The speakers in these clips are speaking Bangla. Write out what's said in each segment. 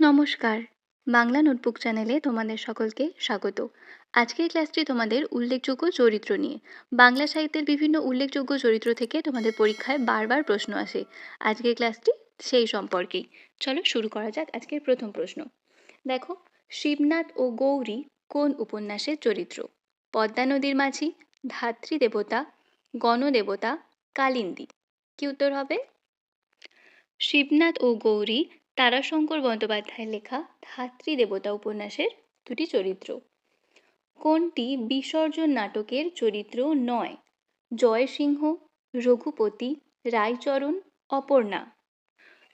নমস্কার। বাংলা নোটবুক চ্যানেলে তোমাদের সকলকে স্বাগত। আজকের ক্লাসটি তোমাদের উল্লেখযোগ্য চরিত্র নিয়ে। বাংলা সাহিত্যের বিভিন্ন উল্লেখযোগ্য চরিত্র থেকে তোমাদের পরীক্ষায় বারবার প্রশ্ন আসে। আজকের ক্লাসটি সেই সম্পর্কেই। চলো শুরু করা যাক আজকের প্রথম প্রশ্ন। দেখো, শিবনাথ ও গৌরী কোন উপন্যাসের চরিত্র? পদ্মা নদীর মাঝি, ধাত্রী দেবতা, গণদেবতা, কালিন্দী। কি উত্তর হবে? শিবনাথ ও গৌরী তারাশঙ্কর বন্দ্যোপাধ্যায়ের লেখা ধাত্রী দেবতা উপন্যাসের দুটি চরিত্র। কোনটি বিসর্জন নাটকের চরিত্র নয়? জয়সিংহ, রঘুপতি, রায়চরণ, অপর্ণা।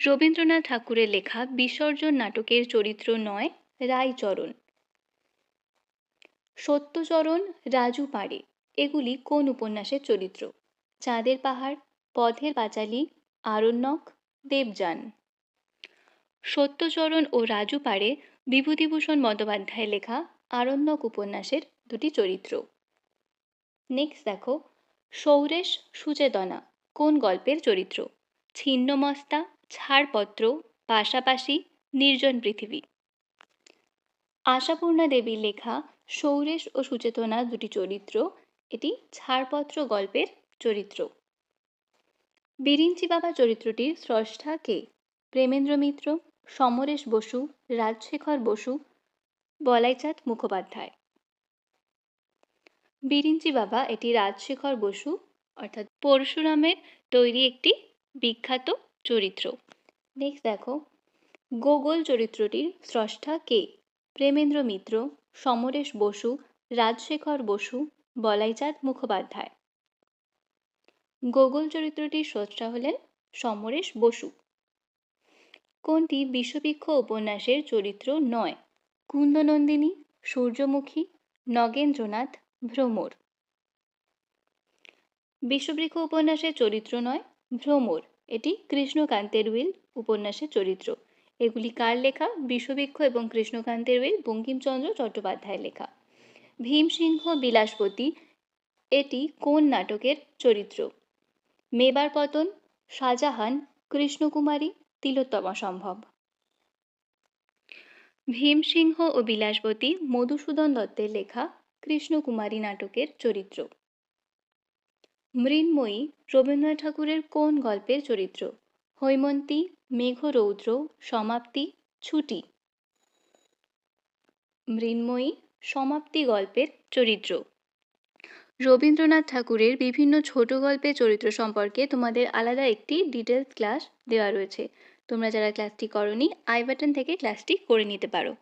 রবীন্দ্রনাথ ঠাকুরের লেখা বিসর্জন নাটকের চরিত্র নয়, রায়চরণ। সত্যচরণ, রাজু পাড়ে। এগুলি কোন উপন্যাসের চরিত্র? চাঁদের পাহাড়, পথের পাঁচালী, আরণ্যক, দেবযান। সত্যচরণ ও রাজু পাড়ে বিভূতিভূষণ বন্দ্যোপাধ্যায়ের লেখা আরণ্যক উপন্যাসের দুটি চরিত্র। নেক্সট দেখো, সৌরেশ সুচেতনা, কোন গল্পের চরিত্র? ছিন্নমস্তা, ছাড়পত্র, পাশাপাশি নির্জন পৃথিবী। আশাপূর্ণা দেবীর লেখা সৌরেশ ও সুচেতনা দুটি চরিত্র, এটি ছাড়পত্র গল্পের চরিত্র। বিরিঞ্চি বাবা চরিত্রটির স্রষ্টা কে? প্রেমেন্দ্র মিত্র সমরেশ বসু, রাজশেখর বসু, বলাইচাঁদ মুখোপাধ্যায়। বিরিঞ্চি বাবা এটি রাজশেখর বসু, অর্থাৎ পরশুরামের তৈরি একটি বিখ্যাত চরিত্র। নেক্সট দেখো, গোগল চরিত্রটির স্রষ্টা কে? প্রেমেন্দ্র মিত্র, সমরেশ বসু, রাজশেখর বসু, বলাইচাঁদ মুখোপাধ্যায়। গোগল চরিত্রটির স্রষ্টা হলেন সমরেশ বসু। কোনটি বিশ্ববৃক্ষ উপন্যাসের চরিত্র নয়? কুন্দনন্দিনী, সূর্যমুখী, নগেন্দ্রনাথ, ভ্রমর। বিশ্ববৃক্ষ উপন্যাসের চরিত্র নয়, ভ্রমর। এটি কৃষ্ণকান্তের উইল উপন্যাসের চরিত্র। এগুলি কার লেখা? বিশ্ববৃক্ষ এবং কৃষ্ণকান্তের উইল বঙ্কিমচন্দ্র চট্টোপাধ্যায়ের লেখা। ভীমসিংহ বিলাসপতি এটি কোন নাটকের চরিত্র? মেবার পতন, শাহজাহান, কৃষ্ণকুমারী তিলোত্তমা সম্ভব। ভীমসিংহ ও বিলাসবতী মধুসূদন দত্তের লেখা কৃষ্ণকুমারী নাটকের চরিত্র। মৃন্ময়ী রবীন্দ্রনাথ ঠাকুরের কোন গল্পের চরিত্র? হৈমন্তী, মেঘরৌদ্র, সমাপ্তি, ছুটি। মৃন্ময়ী সমাপ্তি গল্পের চরিত্র। রবীন্দ্রনাথ ঠাকুরের বিভিন্ন ছোট গল্পের চরিত্র সম্পর্কে তোমাদের আলাদা একটি ডিটেলস ক্লাস দেওয়া রয়েছে। তোমরা যারা ক্লাসটি করনি, আই বাটন থেকে ক্লাসটি করে নিতে পারো।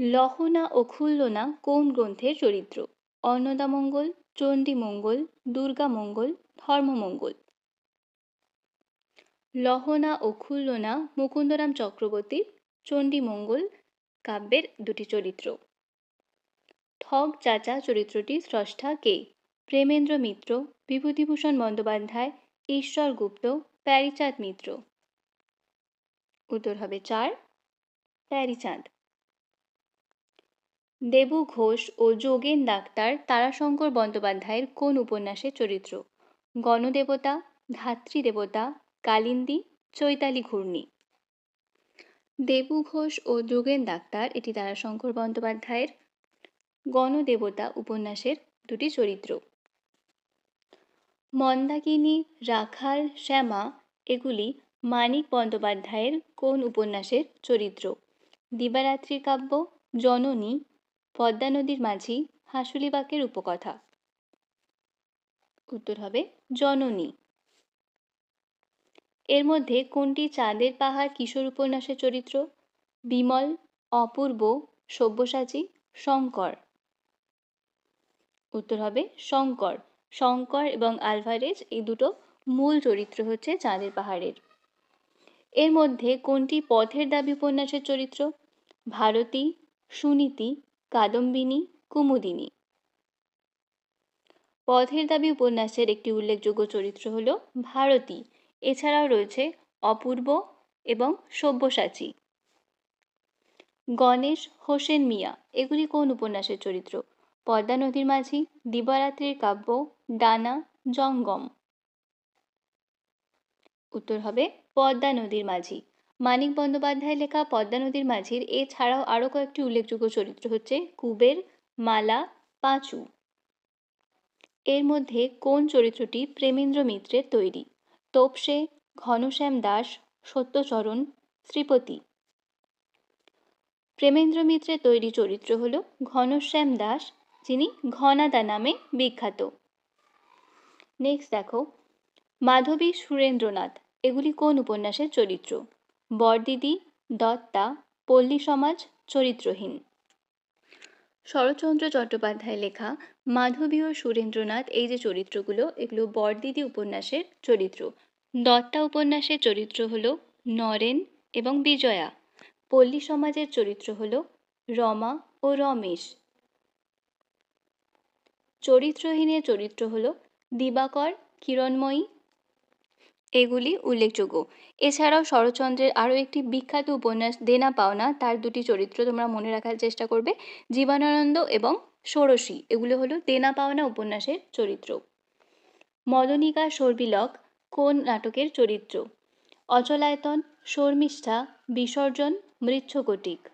লহনা ও খুল্লনা কোন গ্রন্থের চরিত্র? অন্নদামঙ্গল চণ্ডীমঙ্গল দুর্গামঙ্গল ধর্মমঙ্গল লহনা ও খুল্লনা মুকুন্দরাম চক্রবর্তীর চণ্ডীমঙ্গল কাব্যের দুটি চরিত্র। ঠগ চাচা চরিত্রটি স্রষ্টা কে? প্রেমেন্দ্র মিত্র, বিভূতিভূষণ বন্দ্যোপাধ্যায়, ঈশ্বর গুপ্ত, প্যারিচাঁদ মিত্র। উত্তর হবে চার। প্যারিচাঁদ দেবু ঘোষ ও যোগেন ডাক্তার তারাশঙ্কর বন্দ্যোপাধ্যায়ের কোন উপন্যাসের চরিত্র? গণদেবতা, ধাত্রী দেবতা, কালিন্দী, চৈতালি ঘূর্ণি। দেবু ঘোষ ও যোগেন ডাক্তার এটি তারাশঙ্কর বন্দ্যোপাধ্যায়ের গণদেবতা উপন্যাসের দুটি চরিত্র। মন্দাকিনী, রাখাল, শ্যামা এগুলি মানিক বন্দ্যোপাধ্যায়ের কোন উপন্যাসের চরিত্র? দিবারাত্রির কাব্য, জননী, পদ্মা নদীর মাঝি হাসুলিবাকের উপকথা। উত্তর হবে জননী। এর মধ্যে কোনটি চাঁদের পাহাড় কিশোর উপন্যাসের চরিত্র? বিমল, অপূর্ব, সব্যসাচী, শঙ্কর। উত্তর হবে শঙ্কর। শঙ্কর এবং আলভারেজ এই দুটো মূল চরিত্র হচ্ছে চাঁদের পাহাড়ের। এর মধ্যে কোনটি পথের দাবি উপন্যাসের চরিত্র? ভারতী, সুনীতি, কাদম্বিনী, কুমুদিনী। পথের দাবি উপন্যাসের একটি উল্লেখযোগ্য চরিত্র হল ভারতী। এছাড়াও রয়েছে অপূর্ব এবং সব্যসাচী। গণেশ হোসেন মিয়া, এগুলি কোন উপন্যাসের চরিত্র? পদ্মা নদীর মাঝি, দিবারাত্রির কাব্য, ডানা, জঙ্গম। উত্তর হবে পদ্মা নদীর মাঝি। মানিক বন্দ্যোপাধ্যায় লেখা পদ্মা নদীর মাঝির এছাড়াও আরও কয়েকটি উল্লেখযোগ্য চরিত্র হচ্ছে কুবের মালা পাঁচু। এর মধ্যে কোন চরিত্রটি প্রেমেন্দ্র মিত্রের তৈরি? তোপসে, ঘনশ্যাম দাস, সত্যচরণ, শ্রীপতি। প্রেমেন্দ্র মিত্রের তৈরি চরিত্র হল ঘনশ্যাম দাস, যিনি ঘনাদা নামে বিখ্যাত। নেক্সট দেখো, মাধবী সুরেন্দ্রনাথ। এগুলি কোন উপন্যাসের চরিত্র? বরদিদি, দত্তা, পল্লী সমাজ, চরিত্রহীন। শরৎচন্দ্র চট্টোপাধ্যায় লেখা মাধবী ও সুরেন্দ্রনাথ এই যে চরিত্রগুলো, এগুলো বরদিদি উপন্যাসের চরিত্র। দত্তা উপন্যাসের চরিত্র হলো নরেন এবং বিজয়া। পল্লী সমাজের চরিত্র হলো রমা ও রমেশ। চরিত্রহীনের চরিত্র হলো দিবাকর, কিরণময়ী এগুলি উল্লেখযোগ্য। এছাড়াও শরৎচন্দ্রের আরও একটি বিখ্যাত উপন্যাস, দেনা পাওনা, তার দুটি চরিত্র তোমরা মনে রাখার চেষ্টা করবে, জীবনানন্দ এবং ষোড়শী। এগুলো হলো দেনা পাওনা উপন্যাসের চরিত্র। মদনিকা সর্বিলক কোন নাটকের চরিত্র? অচলায়তন, শর্মিষ্ঠা, বিসর্জন, মৃচ্ছকটিক।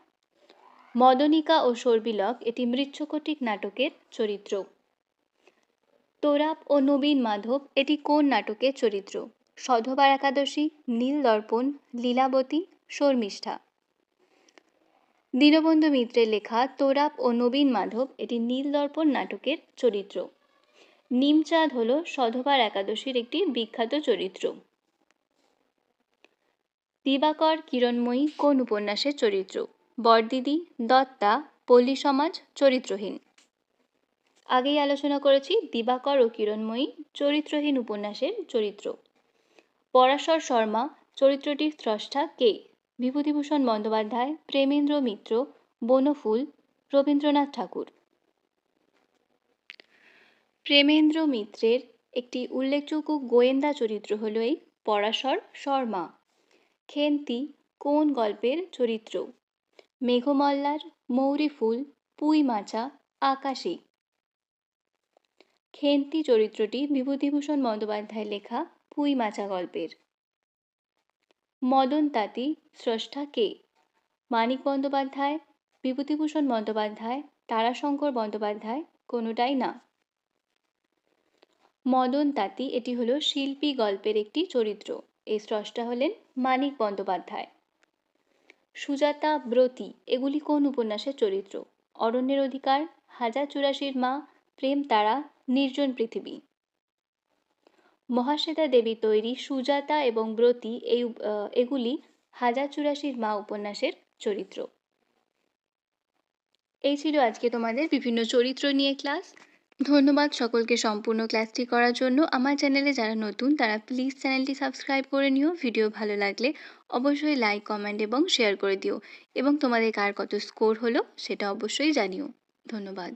মদনিকা ও সর্বিলক এটি মৃচ্ছকটিক নাটকের চরিত্র। তোরাপ ও নবীন মাধব এটি কোন নাটকের চরিত্র? সধবার একাদশী, নীল দর্পণ, লীলাবতী, শর্মিষ্ঠা। দীনবন্ধু মিত্রের লেখা তোরাপ ও নবীন মাধব এটি নীল দর্পণ নাটকের চরিত্র। নিমচাঁদ হল সধবার একাদশীর একটি বিখ্যাত চরিত্র। দিবাকর কিরণময়ী কোন উপন্যাসের চরিত্র? বরদিদি, দত্তা, পল্লী সমাজ, চরিত্রহীন। আগেই আলোচনা করেছি দিবাকর ও কিরণময়ী চরিত্রহীন উপন্যাসের চরিত্র। পরাশর শর্মা, চরিত্রটির স্রষ্টা কে? বিভূতিভূষণ বন্দ্যোপাধ্যায়, প্রেমেন্দ্র মিত্র, বনফুল, রবীন্দ্রনাথ ঠাকুর। প্রেমেন্দ্র মিত্রের একটি উল্লেখযোগ্য গোয়েন্দা চরিত্র হল এই পরাশর শর্মা। খেন্তি কোন গল্পের চরিত্র? মেঘমল্লার মৌরি ফুল, পুঁই মাচা, আকাশী। খেন্তি চরিত্রটি বিভূতিভূষণ বন্দ্যোপাধ্যায় লেখা পুঁই মাচা গল্পের। মদন তাঁতি, স্রষ্টা কে? মানিক বন্দ্যোপাধ্যায়, বিভূতিভূষণ বন্দ্যোপাধ্যায়, তারাশঙ্কর বন্দ্যোপাধ্যায় কোনোটাই না। মদন তাঁতি, এটি হলো শিল্পী গল্পের একটি চরিত্র। এই স্রষ্টা হলেন মানিক বন্দ্যোপাধ্যায়। সুজাতা ব্রতী, এগুলি কোন উপন্যাসের চরিত্র? অরণ্যের অধিকার, হাজার চুরাশির মা, প্রেম তারা, নির্জন পৃথিবী। মহাশ্বেতা দেবী তৈরি সুজাতা এবং ব্রতী এই এগুলি হাজার চুরাশির মা উপন্যাসের চরিত্র। এই ছিল আজকে তোমাদের বিভিন্ন চরিত্র নিয়ে ক্লাস। ধন্যবাদ সকলকে সম্পূর্ণ ক্লাসটি করার জন্য। আমার চ্যানেলে যারা নতুন, তারা প্লিজ চ্যানেলটি সাবস্ক্রাইব করে নিও। ভিডিও ভালো লাগলে অবশ্যই লাইক, কমেন্ট এবং শেয়ার করে দিও। এবং তোমাদের কার কত স্কোর হলো সেটা অবশ্যই জানিও। ধন্যবাদ।